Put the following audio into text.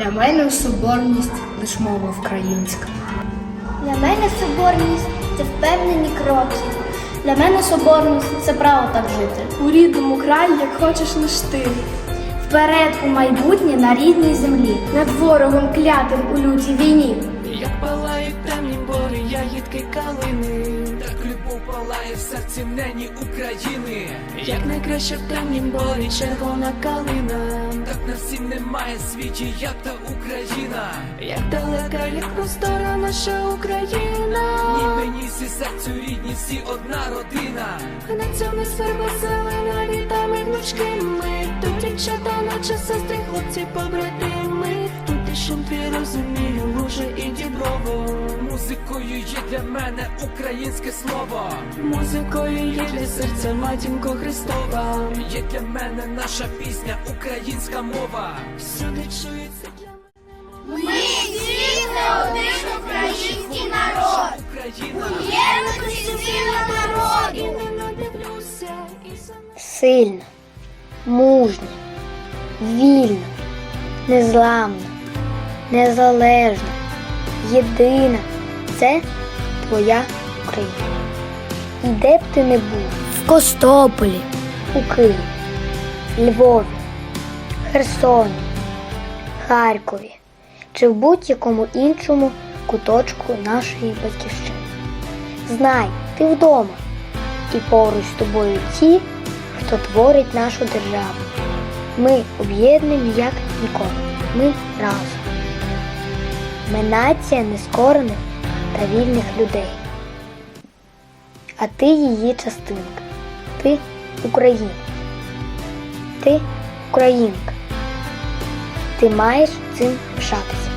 Для мене соборність лиш мова українська. Для мене соборність це впевнені кроки. Для мене соборність це право так жити. У рідному краї, як хочеш лиш ти. Вперед у майбутнє на рідній землі. Над ворогом клятим у лютій війні. Як палають темні бори, ягідки калини, любов в серці нені України. Як найкраще в темнім борі червона калина, так на всім немає світі, як та Україна. Як далека, як простора наша Україна. Ні мені всі серцю рідні, всі одна родина. На цьому сферма зелена літами гнучкими. Тут дівчата, наче сестри, хлопці побратими. Тут і шум твій розумію, луже і діброво. Музикою є для мене українське слово. Музикою є для серця матінко Христова. Є для мене наша пісня, українська мова. Всюди чується для мене. Ми всі не один український народ. Україна. Єдності сила І народу. не надивлюся, і сам. сильна, мужня, вільна, незламна, незалежна, єдина це твоя Україна. І де б ти не був в Костополі, у Києві, Львові, Херсоні, Харкові чи в будь-якому іншому куточку нашої батьківщини. Знай, ти вдома і поруч з тобою ті, хто творить нашу державу. Ми об'єднані як ніколи. Ми разом. Ми нація нескорених та вільних людей. А ти її частинка. Ти Україна. Ти українка. Ти маєш цим пишатися.